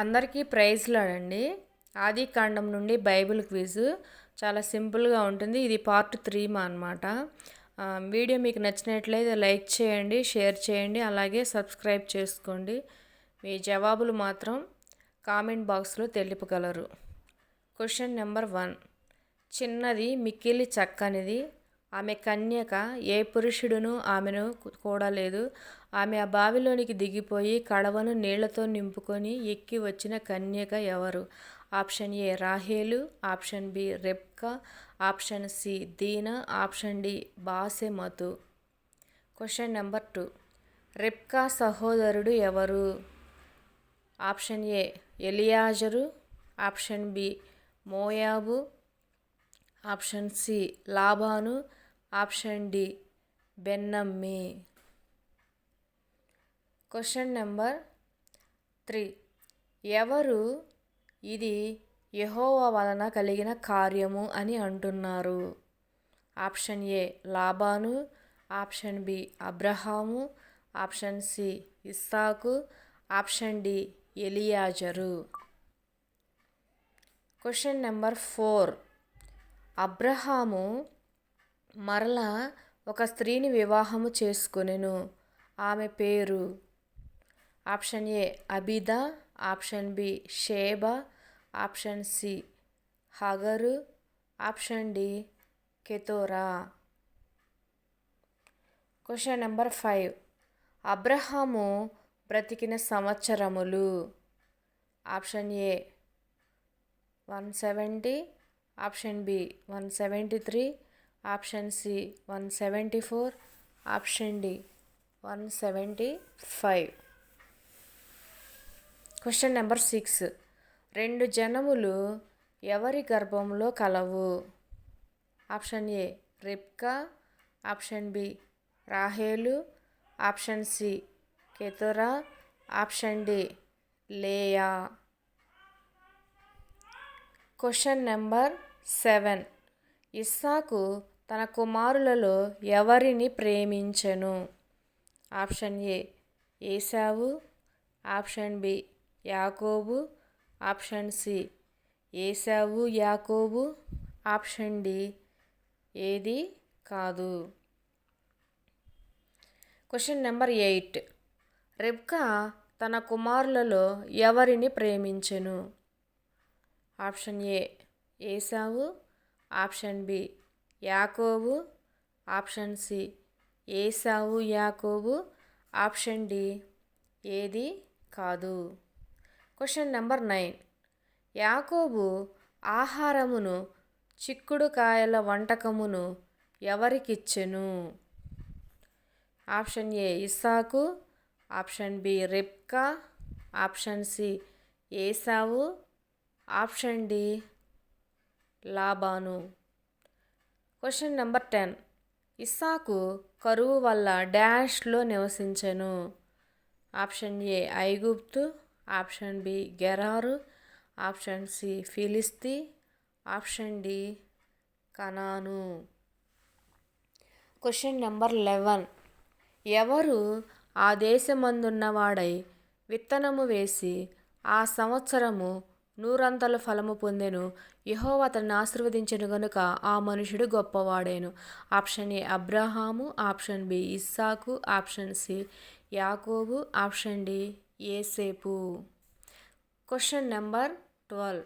అందరికీ ప్రైజ్లాడండి ఆది కాండం నుండి బైబిల్ క్విజ్. చాలా సింపుల్గా ఉంటుంది. ఇది పార్ట్ త్రీ మా అనమాట వీడియో మీకు నచ్చినట్లయితే లైక్ చేయండి షేర్ చేయండి అలాగే సబ్స్క్రైబ్ చేసుకోండి. మీ జవాబులు మాత్రం కామెంట్ బాక్స్లో తెలుపగలరు. Question number one. చిన్నది మిక్కిలి చక్కనిది. ఆమె కన్యక ఏ పురుషుడును ఆమెను కూడలేదు. ఆమె ఆ బావిలోనికి దిగిపోయి కడవను నీళ్ళతో నింపుకొని ఎక్కి వచ్చిన కన్యక ఎవరు? ఆప్షన్ ఏ రాహేలు ఆప్షన్ బి రెప్కా ఆప్షన్ సి దీనా option D బాసెమతు. Question number two. రెప్కా సహోదరుడు ఎవరు? ఆప్షన్ ఏ ఎలియాజరు ఆప్షన్ బి మోయాబు ఆప్షన్ సి లాబాను option D బెన్నమ్మి. Question number three. ఎవరు ఇది యహోవా వలన కలిగిన కార్యము అని అంటున్నారు? ఆప్షన్ ఏ లాబాను ఆప్షన్ బి అబ్రహాము ఆప్షన్ సి ఇస్సాకు ఆప్షన్ డి ఎలియాజరు. Question number four. అబ్రహాము మరలా ఒక స్త్రీని వివాహము చేసుకొనెను. ఆమె పేరు ఆప్షన్ ఏ అబిదా option B Sheba option C హగరు ఆప్షన్ డి కెతోరా. క్వశ్చన్ నెంబర్ ఫైవ్ అబ్రహాము బ్రతికిన సంవత్సరములు. Option A one seventy option B one seventy three option C one seventy four option D one seventy five question number six రెండు జనములు ఎవరి గర్భంలో కలవు? ఆప్షన్ ఏ రిప్కా ఆప్షన్ బి రాహేలు ఆప్షన్ సి కెతురా ఆప్షన్ డి లేయా క్వశ్చన్ నెంబర్ సెవెన్ ఇస్సాకు తన కుమారులలో ఎవరిని ప్రేమించెను? ఆప్షన్ ఏ ఏసావు ఆప్షన్ బి యాకోబు ఆప్షన్ సి. ఏసావు యాకోబు ఆప్షన్ డి. ఏది కాదు. Question number eight. రెబ్కా తన కుమారులలో ఎవరిని ప్రేమించెను? Option A. Esau option B. యాకోబు ఆప్షన్ సి. ఏసావు యాకోబు ఆప్షన్ డి. ఏది కాదు. Question number nine. యాకోబు ఆహారమును చిక్కుడుకాయల వంటకమును ఎవరికిచ్చెను? ఆప్షన్ ఏ ఇస్సాకు ఆప్షన్ బి రిప్కా ఆప్షన్ సి ఏసావు option D Laban. Question number ten. ఇస్సాకు కరువు వల్ల డాష్లో నివసించెను. ఆప్షన్ ఏ ఐగుప్తు ఆప్షన్ బి గెరారు ఆప్షన్ సి ఫిలిస్తీ ఆప్షన్ డి కనాను. Question number eleven. ఎవరు ఆ దేశమందున్నవాడై విత్తనము వేసి ఆ సంవత్సరము నూరంతల ఫలము పొందెను? యహో అతన్ని ఆశీర్వదించను గనుక ఆ మనుషుడు గొప్పవాడేను. ఆప్షన్ ఏ అబ్రహాము ఆప్షన్ బి ఇస్సాకు ఆప్షన్ సి యాకోబు ఆప్షన్ డి ఏసేపు. క్వశ్చన్ నెంబర్ ట్వెల్వ్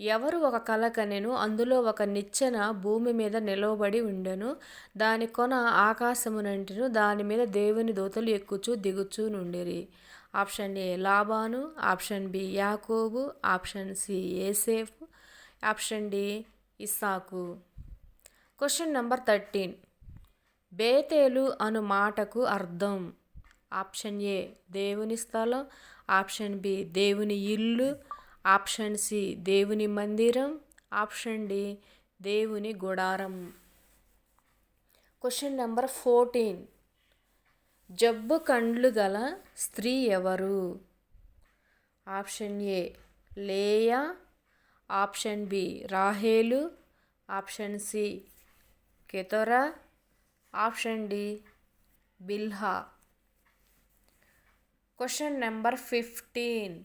ఎవరు ఒక కల కనెను అందులో ఒక నిచ్చెన భూమి మీద నిలవబడి ఉండెను? దాని కొన ఆకాశమునంటిను దాని మీద దేవుని దూతలు ఎక్కుచు దిగుచూ నుండిరి. ఆప్షన్ ఏ లాబాను. ఆప్షన్ బి యాకోబు. ఆప్షన్ సి ఏసేఫ్ ఆప్షన్ డి ఇస్సాకు. క్వశ్చన్ నెంబర్ థర్టీన్ బేతేలు అను మాటకు అర్థం. ఆప్షన్ ఏ దేవుని స్థలం ఆప్షన్ బి దేవుని ఇల్లు ఆప్షన్ సి దేవుని మందిరం ఆప్షన్ డి దేవుని గుడారం. క్వశ్చన్ నెంబర్ ఫోర్టీన్ జబ్బు కండ్లు గల స్త్రీ ఎవరు? ఆప్షన్ ఏ లేయా ఆప్షన్ బి రాహేలు ఆప్షన్ సి కెతొరా ఆప్షన్ డి బిల్హా. క్వశ్చన్ నెంబర్ ఫిఫ్టీన్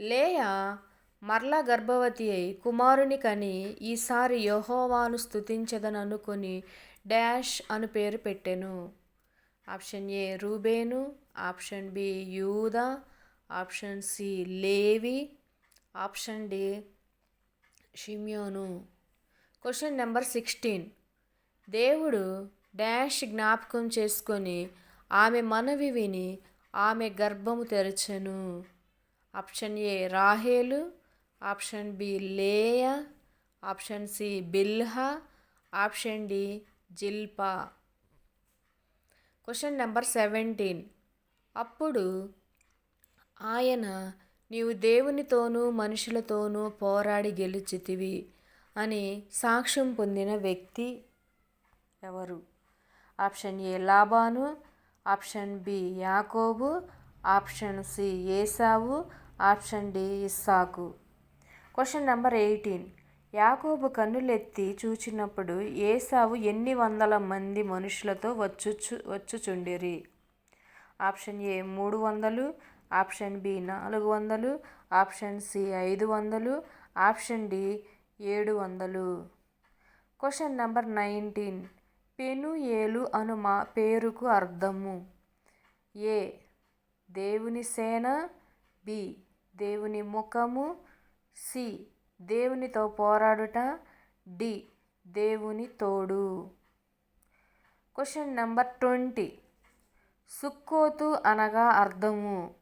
లేయా మరలా గర్భవతి అయి కుమారుని కని ఈసారి యెహోవాను స్తుతించదననుకొని డాష్ అను పేరు పెట్టెను. ఆప్షన్ ఏ రూబేను ఆప్షన్ బి యూదా ఆప్షన్ సి లేవి ఆప్షన్ డి షిమ్యోను. క్వశ్చన్ నెంబర్ సిక్స్టీన్ దేవుడు డాష్ జ్ఞాపకం చేసుకొని ఆమె మనవి విని ఆమె గర్భము తెరచెను. ఆప్షన్ ఏ రాహేలు ఆప్షన్ బి లేయ ఆప్షన్ సి బిల్హా ఆప్షన్ డి జిల్పా. క్వశ్చన్ నెంబర్ సెవెంటీన్ అప్పుడు ఆయన నీవు దేవునితోనూ మనుషులతోనూ పోరాడి గెలిచితివి అని సాక్ష్యం పొందిన వ్యక్తి ఎవరు? ఆప్షన్ ఏ లాబాను ఆప్షన్ బి యాకోబు ఆప్షన్ సి ఏసావు ఆప్షన్ డి ఇస్సాకు. Question number eighteen. యాకోబు కన్నులెత్తి చూచినప్పుడు ఏసావు ఎన్ని వందల మంది మనుషులతో వచ్చుచు వచ్చుచుండిరి? ఆప్షన్ ఏ మూడు వందలు ఆప్షన్ బి నాలుగు వందలు ఆప్షన్ సి ఐదు వందలు ఆప్షన్ డి ఏడు వందలు. Question number nineteen. పెను అను మా పేరుకు అర్థము. ఏ. దేవుని సేన. బి. దేవుని ముఖము. సి. దేవునితో పోరాడుట. డి. దేవుని తోడు. క్వశ్చన్ నెంబర్ ట్వంటీ సుక్కోతు అనగా అర్థము.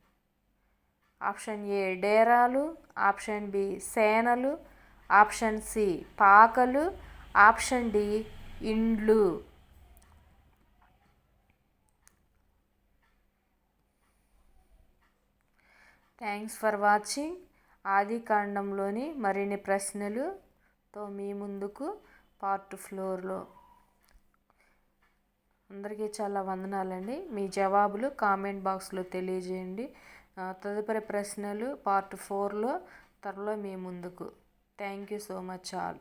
ఆప్షన్ ఏ డేరాలు. ఆప్షన్ బి సేనలు. ఆప్షన్ సి పాకలు. ఆప్షన్ డి ఇండ్లు. Thanks for watching. ఆది కాండంలోని మరిన్ని ప్రశ్నలుతో మీ ముందుకు పార్ట్ ఫ్లోర్లో. అందరికీ చాలా వందనాలండి. మీ జవాబులు కామెంట్ బాక్స్లో తెలియజేయండి. తదుపరి ప్రశ్నలు పార్ట్ ఫోర్లో. త్వరలో మీ ముందుకు. Thank you so much all.